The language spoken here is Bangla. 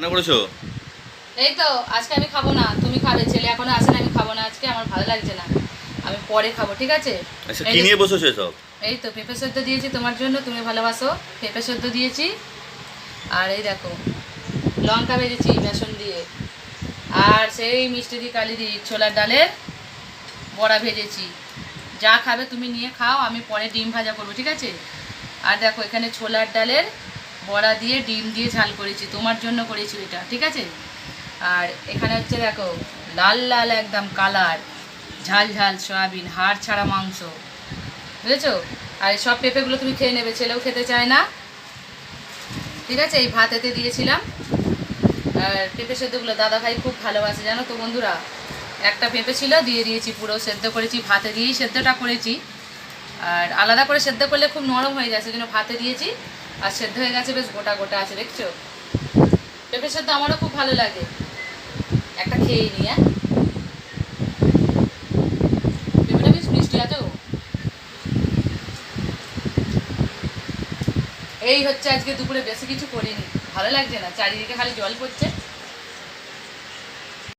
রান্না করেছ এই তো আজকে আমি খাব না তুমি খাবে ছেলে এখনও আসে না আমি খাব না আজকে আমার ভালো লাগছে না। আমি পরে খাব ঠিক আছে? আচ্ছা কি নিয়ে বসেছো সব এই তো পেঁপে সেদ্ধ দিয়েছি তোমার জন্য তুমি ভালোবাসো পেঁপে সেদ্ধ দিয়েছি। আর এই দেখো লঙ্কা ভেজেছি বেসন দিয়ে। আর সেই মিষ্টি দি কালি দি ছোলার ডালের বড়া ভেজেছি। যা খাবে তুমি নিয়ে খাও আমি পরে ডিম ভাজা করব ঠিক আছে? আর দেখো এখানে ছোলার ডালের বড়া দিয়ে, ডিম দিয়ে ঝাল করেছি, তোমার জন্য করেছি এটা, ঠিক আছে? আর এখানে হচ্ছে দেখো, লাল লাল একদম কালার, ঝাল ঝাল সয়াবিন, হাড় ছাড়া মাংস, বুঝেছ? আর সব পেঁপেগুলো তুমি খেয়ে নেবে, ছেলেও খেতে চায় না। ঠিক আছে? এই ভাতেতে দিয়েছিলাম। আর পেঁপে সেদ্ধগুলো দাদা ভাই খুব ভালোবাসে, জানো তো বন্ধুরা? একটা পেঁপে ছিল, দিয়ে দিয়েছি পুরো, সেদ্ধ করেছি, ভাতে দিয়েই সেদ্ধটা করেছি। আর আলাদা করে সেদ্ধ করলে খুব নরম হয়ে যায়, সেজন্য ভাতে দিয়েছি। আর সেদ্ধ হয়ে গেছে, বেশ গোটা গোটা আছে, দেখছ? পেঁপে সেদ্ধ আমারও খুব ভালো লাগে। একটা খেয়ে নিই হ্যাঁ? পেঁপেটা বেশ মিষ্টি আছে। এই হচ্ছে আজকে দুপুরে, বেশি কিছু করিনি। ভালো লাগছে না, চারিদিকে খালি জল পড়ছে।